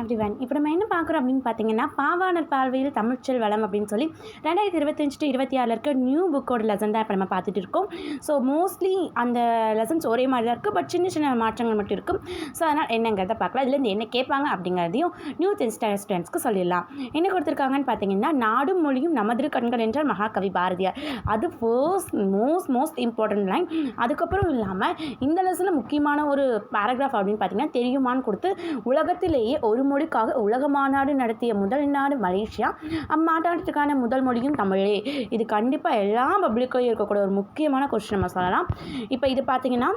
Every one இப்போ நம்ம என்ன பார்க்குறோம் அப்படின்னு பார்த்தீங்கன்னா பாவாணர் பார்வையில் தமிழ்ச்சல் வளம் அப்படின்னு சொல்லி ரெண்டாயிரத்தி இருபத்தஞ்சு டு இருபத்தி ஆறில் இருக்க நியூ புக்கோட லெசன் தான் இப்போ நம்ம பார்த்துட்டு இருக்கோம். ஸோ மோஸ்ட்லி அந்த லெசன்ஸ் ஒரே மாதிரி தான் இருக்குது பட் சின்ன சின்ன மாற்றங்கள் மட்டும் இருக்கும் ஸோ அதனால் என்னங்கிறத பார்க்கலாம். இதுலேருந்து என்ன கேட்பாங்க அப்படிங்கிறதையும் நியூ ஸ்டூடெண்ட்ஸ்க்கு சொல்லிடலாம். என்ன கொடுத்துருக்காங்கன்னு பார்த்தீங்கன்னா நாடும் மொழியும் நமது கண்கள் என்றால் மகாகவி பாரதியார். அது first most most important line அதுக்கப்புறம் இல்லாமல் இந்த லெசனில் முக்கியமான ஒரு பேராகிராஃப் அப்படின்னு பார்த்தீங்கன்னா தெரியுமான்னு கொடுத்து உலகத்திலேயே ஒரு ஒரு மொழிக்காக உலக மாநாடு நடத்திய முதல் நாடு மலேசியா. அம்மாநாட்டுக்கான முதல் மொழியும் தமிழே. இது கண்டிப்பாக எல்லா பப்ளிக்லையும் இருக்கக்கூடிய ஒரு முக்கியமான கொஸ்டின் நம்ம சொல்லலாம். இப்போ இது பார்த்தீங்கன்னா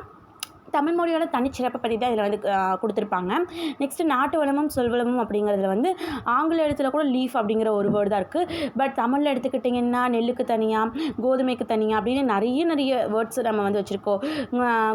தமிழ் மொழியோட தனிச்சிறப்பை பற்றி தான் இதில் வந்து கொடுத்துருப்பாங்க. நெக்ஸ்ட்டு நாட்டு வளமும் சொல்வளமும் அப்படிங்கிறதுல வந்து ஆங்கில எழுத்தில் கூட லீஃப் அப்படிங்கிற ஒரு வேர்டு தான் இருக்குது பட் தமிழில் எடுத்துக்கிட்டிங்கன்னா நெல்லுக்கு தனியாக கோதுமைக்கு தனியாக அப்படின்னு நிறைய நிறைய வேர்ட்ஸ் நம்ம வந்து வச்சுருக்கோம்.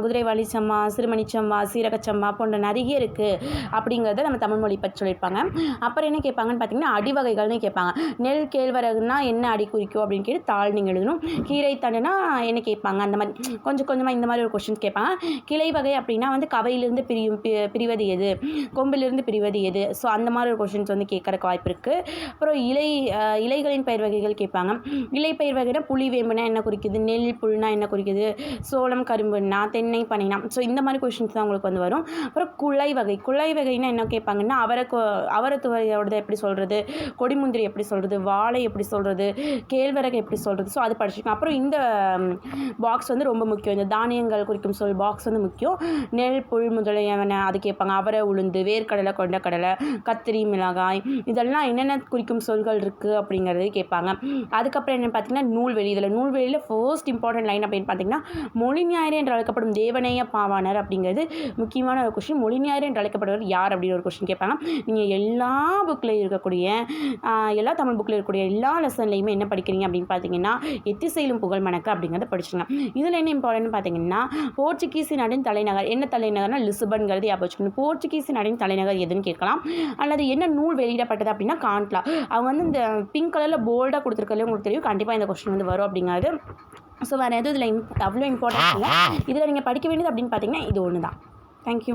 குதிரைவாளி சம்மா சிறுமணிச்சம்மா சீரகச்சம்மா போன்ற நிறைய இருக்குது அப்படிங்கிறத நம்ம தமிழ் மொழி பற்றி சொல்லியிருப்பாங்க. அப்புறம் என்ன கேட்பாங்கன்னு பார்த்தீங்கன்னா அடிவகைகள்னு கேட்பாங்க. நெல் கேழ்வரகுனா என்ன அடி குறிக்கும் அப்படின்னு கேட்டு தாள் எழுதணும். கீரை தண்டுனா என்ன கேட்பாங்க? அந்த மாதிரி கொஞ்சம் கொஞ்சமாக இந்த மாதிரி ஒரு கொஷின்ஸ் கேட்பாங்க. கிளை வகை அப்படின்னா வந்து கவையிலிருந்து பிரியும் பி- பிரிவது எது? கொம்பிலிருந்து பிரிவது எது? ஸோ அந்த மாதிரி ஒரு கொஷின்ஸ் வந்து கேட்கறக்கு வாய்ப்பு இருக்குது அப்புறம் இலை இலைகளின் பயிர் வகைகள் கேட்பாங்க. இலை பயிர் வகைனா புளி வேம்புனா என்ன குறிக்குது? நெல் புல்னா என்ன குறிக்குது? சோளம் கரும்புனா தென்னை பனைனா. ஸோ இந்த மாதிரி கொஷின்ஸ் தான் உங்களுக்கு வந்து வரும். அப்புறம் குழை வகை. குழை வகைனா என்ன கேட்பாங்கன்னா அவரை அவரத்துவையோடது எப்படி சொல்கிறது கொடிமுந்திரி எப்படி சொல்கிறது வாழை எப்படி சொல்கிறது கேழ்வரகு எப்படி சொல்கிறது ஸோ அது படிச்சுக்கணும் அப்புறம் இந்த பாக்ஸ் வந்து ரொம்ப முக்கியம். இந்த தானியங்கள் குறிக்கும் சொல் பாக்ஸ் வந்து முக்கியம். நெல் புல் முதலியவன அது கேட்பாங்க. அவரை உளுந்து வேர்க்கடலை கொண்டக்கடலை கத்திரி மிளகாய் இதெல்லாம் என்னென்ன குறிக்கும் சொல்கள் இருக்குது அப்படிங்கிறது கேட்பாங்க. அதுக்கப்புறம் என்ன பார்த்தீங்கன்னா நூல்வெளி. இதில் நூல்வெளியில் ஃபர்ஸ்ட் இம்பார்ட்டன்ட் லைன் அப்படின்னு பார்த்தீங்கன்னா மொழி ஞாயிறு என்று அழைக்கப்படும் தேவநேய பாவாணர் அப்படிங்கிறது முக்கியமான ஒரு கொஷின் மொழி ஞாயிறு என்று அழைக்கப்படுவர் யார் அப்படின்னு ஒரு கொஷின் கேட்பாங்க. நீங்கள் எல்லா புக்கில் இருக்கக்கூடிய எல்லா தமிழ் புக்கில் இருக்கக்கூடிய எல்லா லெசன்லையுமே என்ன படிக்கிறீங்க அப்படின்னு பார்த்தீங்கன்னா எத்திசையிலும் புகழ் மணக்க அப்படிங்கிறத படிச்சுங்க இதில் என்ன இம்பார்ட்டன்ட் பார்த்தீங்கன்னா போர்ச்சுகீஸ் நாடின் தலைநகர் என்ன தலைநகர்னா லிசுபன்கிறது ஞாபகம் வச்சுக்கணும். போர்ச்சுகீஸ் நாட்டின் தலைநகர் எதுன்னு கேட்கலாம். அல்லது என்ன நூல் வெளியிடப்பட்டது அப்படின்னா காண்ட்லா. அவங்க வந்து இந்த பிங்க் கலரில் போல்டாக கொடுத்துருக்கல உங்களுக்கு தெரியும். கண்டிப்பாக இந்த கொஸ்டின் வந்து வரும் அப்படிங்கிறது. ஸோ வேறு எதுவும் இதில் அவ்வளோ இம்பார்ட்டன்ஸ் இல்லை. இதில் நீங்கள் படிக்க வேண்டியது அப்படின்னு பார்த்தீங்கன்னா இது ஒன்று தான் தேங்க்யூ